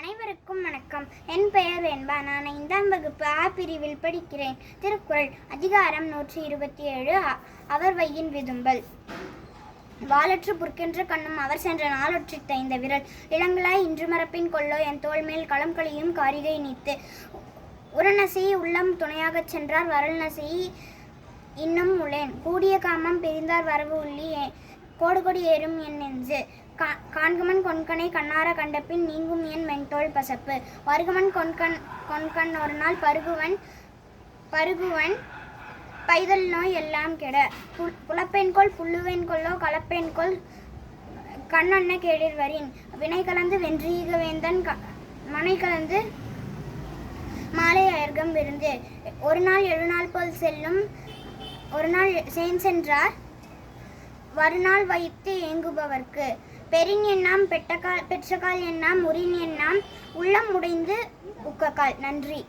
அனைவருக்கும் வணக்கம். என் பெயர் என்பா. நான் ஐந்தாம் வகுப்பு ஆ பிரிவில் படிக்கிறேன். திருக்குறள் அதிகாரம் நூற்றி இருபத்தி ஏழு அவர் வையின் விதும்பல். வாலற்று புற்கென்ற கண்ணும் அவர் சென்ற நாளொற்றி தைந்த விரல். இளங்களாய் இன்று மரப்பின் கொள்ளோ என் தோல் மேல் களம் கழியும் காரிகை நீத்து. உரநசி உள்ளம் துணையாகச் சென்றார். வரல் நசி இன்னும் உளேன். கூடிய காமம் பிரிந்தார் வரவு உள்ளி கோடு கொடி ஏறும் என் நெஞ்சு. கா- காண்குமன் கொன்கனை கண்ணார கண்டபின் நீங்கும் என் மென்தோல் பசப்பு. வருகமன் கொன்கண் கொன்கண் ஒரு நாள் பருகுவன் பருகுவன் பைதல் நோய் எல்லாம் கெட. புல் புலப்பெண்கொள் புல்லுவெண்கொள்ளோ கலப்பெண்கொள் கண்ணண்ண கேடில் வரின். வினை கலந்து வென்றீக வேந்தன் க மனை கலந்து மாலை அயர்கம் விருந்து ஒரு நாள் எழுநாள் போல் செல்லும் ஒரு நாள் சேன் சென்றார். வருநாள் வைத்து ஏங்குபவர்க்கு. பெரின் எண்ணாம் பெட்டக்கால் பெற்றக்கால் எண்ணாம் உரின் எண்ணாம் உள்ளம் உடைந்து உக்கக்கால். நன்றி.